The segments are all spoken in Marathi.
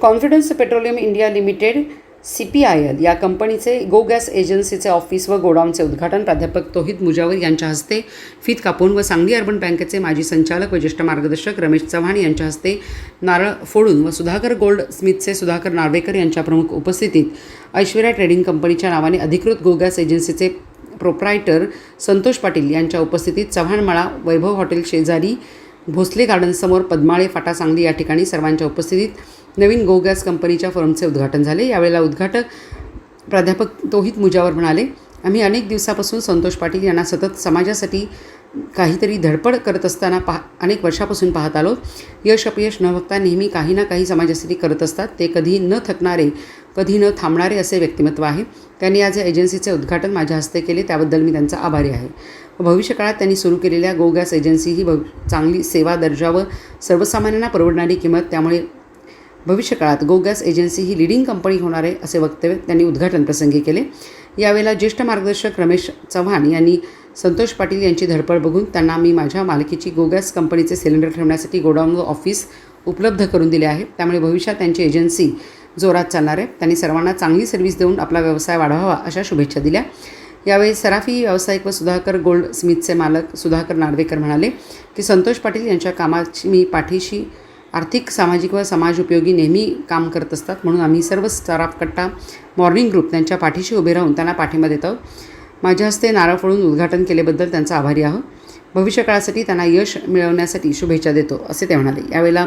Confidence petroleum India limited C P I L या कंपनीचे गो गॅस एजन्सीचे ऑफिस व गोडाऊनचे उद्घाटन प्राध्यापक तोहित मुजावर यांच्या हस्ते फीत कापून व सांगली अर्बन बँकेचे माजी संचालक व ज्येष्ठ मार्गदर्शक रमेश चव्हाण यांच्या हस्ते नारळ फोडून व सुधाकर गोल्ड स्मिथचे सुधाकर नार्वेकर यांच्या प्रमुख उपस्थितीत ऐश्वर्या ट्रेडिंग कंपनीच्या नावाने अधिकृत गो गॅस एजन्सीचे प्रोप्रायटर संतोष पाटील यांच्या उपस्थितीत चव्हाणमळा वैभव हॉटेल शेजारी भोसले गार्डनसमोर पद्माळे फाटा सांगली या ठिकाणी सर्वांच्या उपस्थितीत नवीन गो गॅस कंपनीच्या फर्मचे उद्घाटन झाले. यावेळेला उद्घाटक प्राध्यापक तोहित मुजावर म्हणाले आम्ही अनेक दिवसापासून संतोष पाटील यांना सतत समाजासाठी काहीतरी धडपड करत असताना पहा अनेक वर्षापासून पाहत आलो. यश अपयश न बघता नेहमी काही ना काही समाजासाठी करत असतात. ते कधी न थकणारे कधी न थांबणारे असे व्यक्तिमत्व आहे. त्यांनी आज या एजन्सीचे उद्घाटन माझ्या हस्ते केले. त्याबद्दल मी त्यांचा आभारी आहे. भविष्यकाळात त्यांनी सुरू केलेल्या गो गॅस एजन्सी ही भव चांगली सेवा दर्जा व सर्वसामान्यांना परवडणारी किंमत त्यामुळे भविष्यकाळात गो गॅस एजन्सी ही लिडिंग कंपनी होणार आहे असे वक्तव्य त्यांनी उद्घाटन प्रसंगी केले. यावेळेला ज्येष्ठ मार्गदर्शक रमेश चव्हाण यांनी संतोष पाटील यांची धडपड बघून त्यांना मी माझ्या मालकीची गो गॅस कंपनीचे सिलेंडर ठेवण्यासाठी गोडाऊन व ऑफिस उपलब्ध करून दिले आहे. त्यामुळे भविष्यात त्यांची एजन्सी जोरात चालणार आहे त्यांनी सर्वांना चांगली सर्व्हिस देऊन आपला व्यवसाय वाढवावा अशा शुभेच्छा दिल्या. यावेळी सराफी व्यावसायिक व सुधाकर गोल्ड स्मिथचे मालक सुधाकर नार्वेकर म्हणाले की संतोष पाटील यांच्या कामाची मी पाठीशी आर्थिक सामाजिक व समाज उपयोगी नेहमी काम करत असतात. म्हणून आम्ही सर्व सराफकट्टा मॉर्निंग ग्रुप त्यांच्या पाठीशी उभे राहून त्यांना पाठिंबा देत आहोत. माझ्या हस्ते नारळ फोडून उद्घाटन केल्याबद्दल त्यांचा आभारी आहोत. भविष्यकाळासाठी त्यांना यश मिळवण्यासाठी शुभेच्छा देतो असे ते म्हणाले. यावेळेला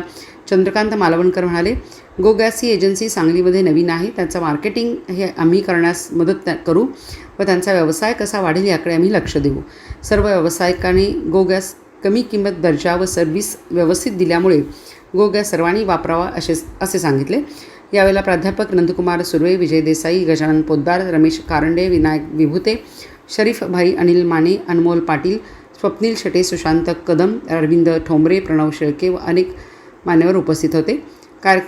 चंद्रकांत मालवणकर म्हणाले गो गॅस ही एजन्सी सांगलीमध्ये नवीन आहे त्यांचं मार्केटिंग हे आम्ही करण्यास मदत करू व त्यांचा व्यवसाय कसा वाढेल याकडे आम्ही लक्ष देऊ. सर्व व्यावसायिकांनी गो गॅस कमी किंमत दर्जा व सर्व्हिस व्यवस्थित दिल्यामुळे गो गॅस सर्वांनी वापरावा असे असे सांगितले. यावेळेला प्राध्यापक नंदकुमार सुर्वे विजय देसाई गजानन पोद्दार रमेश कारंडे विनायक विभूते शरीफ भाई अनिल माने अनमोल पाटील स्वप्नील शेटे सुशांत कदम अरविंद ठोंबरे प्रणव शेळके व अनेक मान्यवर उपस्थित होते. कार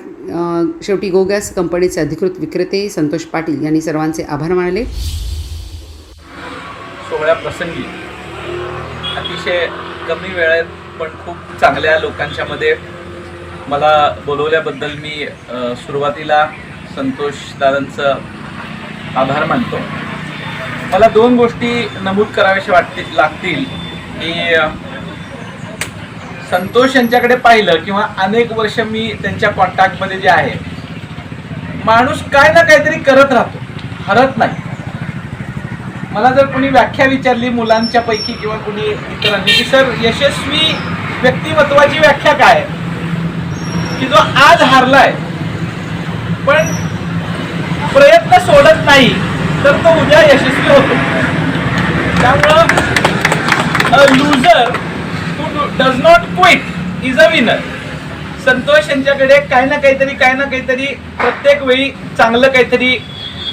शेवटी गो गॅस कंपनीचे अधिकृत विक्रेते संतोष पाटील यांनी सर्वांचे आभार मानले. सोहळ्या प्रसंगी अतिशय कमी वेळेत पण खूप चांगल्या लोकांच्या मध्ये मला बोलवल्याबद्दल मी सुरुवातीला संतोष दादांचं आभार मानतो. मला दोन गोष्टी नमूद कराव्याशा वाटतील लागतील. की संतोष यांच्याकडे पाहिलं किंवा अनेक वर्ष मी त्यांच्या कॉन्टॅक्टमध्ये जे आहे माणूस काय ना काहीतरी करत राहतो हरत नाही मला जर कुणी व्याख्या विचारली मुलांच्या पैकी किंवा कुणी इतरांनी की सर यशस्वी व्यक्तिमत्वाची व्याख्या काय आहे? की जो आज हारलाय पण प्रयत्न सोडत नाही तर तो उद्या यशस्वी होतो त्यामुळं loser who does not quit is a winner Santosh यांच्याकडे काही ना काहीतरी काही ना काहीतरी प्रत्येक वेळी चांगलं काहीतरी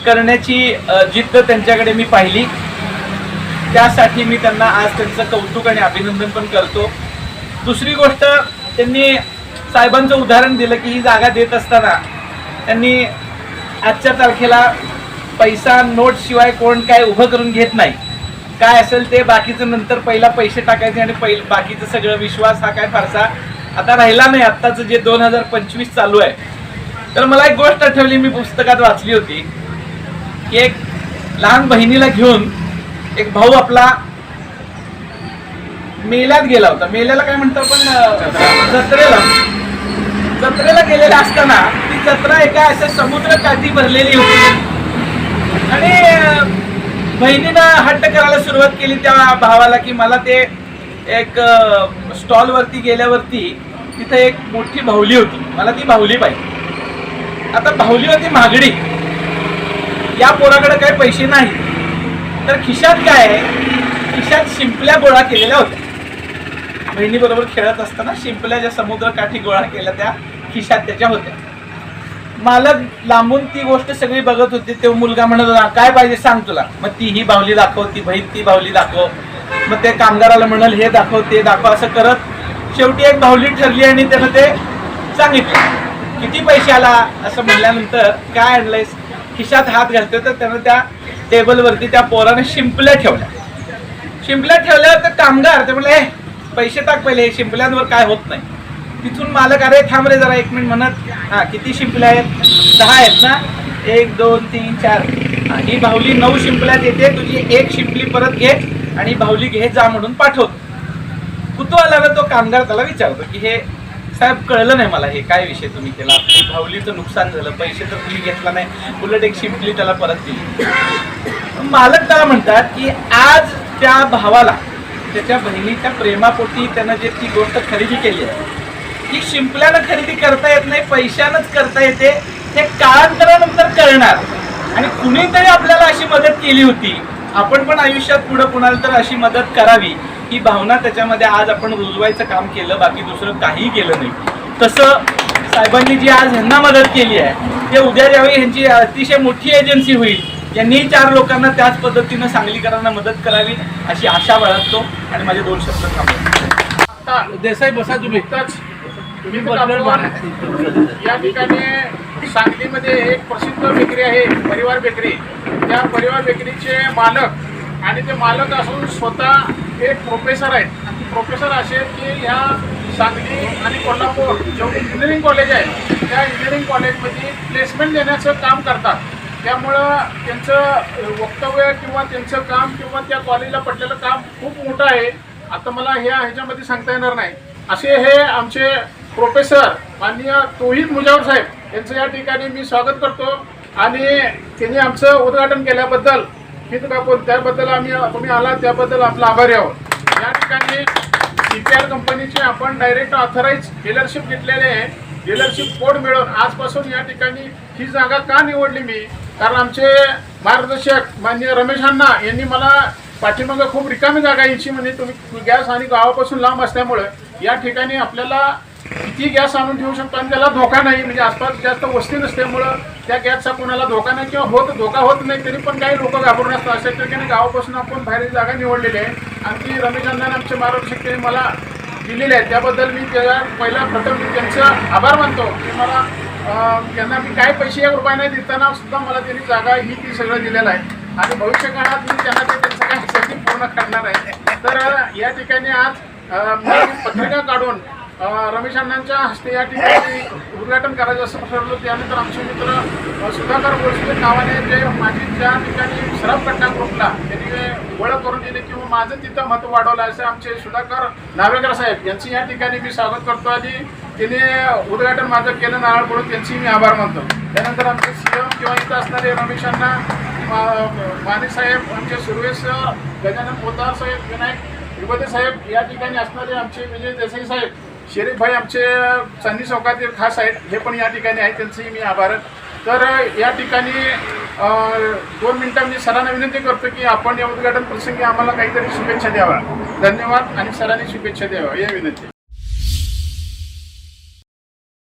करण्याची जिद्द त्यांच्याकडे मी पाहिली. त्यासाठी मी त्यांना आज त्यांचं कौतुक आणि अभिनंदन पण करतो. दुसरी गोष्ट त्यांनी साहेबांचं उदाहरण दिलं की ही जागा देत असताना त्यांनी आजच्या तारखेला पैसा नोट शिवाय कोण काय उभं करून घेत नाही. काय असेल ते बाकीचं नंतर पहिला पैसे टाकायचे आणि पहिलं बाकीचं सगळं विश्वास हा काय फारसा आता राहिला नाही. आत्ताचं जे दोन हजार पंचवीस चालू आहे. तर मला एक गोष्ट आठवली मी पुस्तकात वाचली होती. की एक लहान बहिणीला घेऊन एक भाऊ आपला मेल्यात गेला होता. मेल्याला काय म्हणतो आपण जत्रेला. जत्रेला गेलेला असताना ती जत्रा एका अशा समुद्र काठी भरलेली होती. आणि बहिणीनं हट्ट करायला सुरुवात केली त्या भावाला की मला ते एक स्टॉल वरती गेल्यावरती तिथे एक मोठी बाहुली होती. मला ती बाहुली पाहिजे. आता बाहुली होती मागणी. या पोराकडे काही पैसे नाही. तर खिशात काय आहे? खिशात शिंपल्या गोळा केलेल्या होत्या. बहिणीबरोबर खेळत असताना शिंपल्या ज्या समुद्रकाठी गोळा केल्या त्या खिशात त्याच्या होत्या. मालक लांबून ती गोष्ट सगळी बघत होती. तो मुलगा म्हणत होता काय पाहिजे सांग तुला. मग ती ही बाहुली दाखव ती बहीण ती बाहुली दाखव. मग ते कामगाराला म्हणाल हे दाखव ते दाखव. असं करत शेवटी एक बाहुली ठरली आणि त्यानं ते सांगितलं. किती पैसे आला? असं म्हणल्यानंतर काय आणलंयस? खिशात हात घालतो तर त्यानं त्या टेबलवरती त्या पोराने शिंपल्या ठेवल्या. शिंपल्या ठेवल्यावर तर कामगार ते म्हणले हे पैसे टाक पहिले हे शिंपल्यांवर काय होत नाही. तिथून मालक अरे थांब रे जरा एक मिनिट म्हणत हा किती शिंपल्या आहेत? दहा आहेत ना? एक दोन तीन चार. ही बाहुली नऊ शिंपल्यात येते तुझी एक शिंपली परत घे आणि बाहुली घे जा म्हणून पाठवतो कुतूहलानं तो कामगार त्याला विचारतो की हे साहेब कळलं नाही मला हे काय विषय तुम्ही केला? आपली भावलीचं नुकसान झालं पैसे तर तुम्ही घेतला नाही उलट एक शिंपली त्याला परत दिली. मालक त्याला म्हणतात की आज त्या भावाला त्याच्या बहिणीच्या प्रेमापोटी त्यानं जे ती गोष्ट खरेदी केली आहे ती शिंपल्यानं खरेदी करता येत नाही पैशानंच करता येते हे काळांतरानंतर कळणार. आणि कुणीतरी आपल्याला अशी मदत केली होती. आपण पण आयुष्यात पुढे कुणाला तर अशी मदत करावी. ही भावना त्याच्यामध्ये आज आपण रुजवायचं काम केलं बाकी दुसरं काहीही केलं नाही. तसं साहेबांनी जी आज ह्यांना मदत केली आहे ते उद्या ज्यावेळी ह्यांची अतिशय मोठी एजन्सी होईल. यांनी चार लोकांना त्याच पद्धतीनं सांगलीकरांना मदत करावी अशी आशा बाळगतो. आणि माझे दोन शब्द थांबवतो. देसाई बसा तुम्ही. तुम्ही या ठिकाणी सांगलीमध्ये एक प्रसिद्ध बेकरी आहे परिवार बेकरी. त्या परिवार बेकरीचे मालक आणि ते मालक असून स्वतः एक प्रोफेसर आहेत. आणि प्रोफेसर असे की ह्या सांगली आणि कोल्हापूर जेवढे इंजिनिअरिंग कॉलेज आहे त्या इंजिनिअरिंग कॉलेजमध्ये प्लेसमेंट देण्याचं काम करतात. त्यामुळं त्यांचं वक्तव्य किंवा त्यांचं काम किंवा त्या कॉलेजला पडलेलं काम खूप मोठं आहे. आता मला ह्या ह्याच्यामध्ये सांगता येणार नाही. असे हे आमचे प्रोफेसर माननीय तोहिद मुजावर साहेब यांचं या ठिकाणी मी स्वागत करतो. आणि त्यांनी आमचं उद्घाटन केल्याबद्दल हित कापून त्याबद्दल आम्ही तुम्ही आला त्याबद्दल आपला आभारी आहोत. या ठिकाणी सी पी आर कंपनीचे आपण डायरेक्ट ऑथराईज डीलरशिप घेतलेले आहे. डीलरशिप कोड मिळून आजपासून या ठिकाणी ही जागा का निवडली मी? कारण आमचे मार्गदर्शक माननीय रमेश अण्णा यांनी मला पाठीमागं खूप रिकामी जागा यायची म्हणजे तुम्ही गॅस आणि गावापासून लांब असल्यामुळं या ठिकाणी आपल्याला ती गॅस आणून ठेवू शकतो आणि त्याला धोका नाही. म्हणजे आसपास जास्त वस्ती नसल्यामुळं त्या गॅसचा कोणाला धोका नाही किंवा होत धोका होत नाही तरी पण काही लोक घाबरून असतात. अशा ठिकाणी गावापासून आपण बाहेर जागा निवडलेली आहे. आणि ती रमेश आमचे मार्गदर्शक त्यांनी मला दिलेले आहे त्याबद्दल मी त्याला पहिला प्रथम मी त्यांचं आभार मानतो की मला त्यांना मी काय पैसे एक रुपये नाही देताना सुद्धा मला त्यांनी जागा ही ती सगळं दिलेलं आहे. आणि भविष्य काळात मी त्यांना ते त्यांचं काही पूर्ण करणार आहे. तर या ठिकाणी आज मी पत्रिका काढून रमेश अण्णांच्या हस्ते या ठिकाणी उद्घाटन करायचं असं ठरवलं. त्यानंतर आमचे मित्र सुधाकर बोलसे नावाने जे माझी त्या ठिकाणी सराफ घटना ग्रुपला त्यांनी ओळख करून दिली किंवा माझं तिथं मत वाढवलं असं आमचे सुधाकर नावेकर साहेब यांची या ठिकाणी मी स्वागत करतो आणि तिने उद्घाटन माझं केलं नारळ पडून त्यांची मी आभार मानतो. त्यानंतर आमचे सीएम किंवा इथं असणारे रमेश अण्णा मा- माने साहेब आमचे सुरवेश सर गजानन पोतार साहेब विनायक विभोते साहेब या ठिकाणी असणारे आमचे विजय देसाई साहेब शरीफ भाई आमचे चांदी चौकातील खास आहेत. हे पण या ठिकाणी आहेत. त्यांचेही मी आभार. तर या ठिकाणी दोन मिनटं मी सरांना विनंती करतो की आपण या उद्घाटन प्रसंगी आम्हाला काहीतरी शुभेच्छा द्यावा धन्यवाद आणि सरांनी शुभेच्छा द्यावा या विनंती.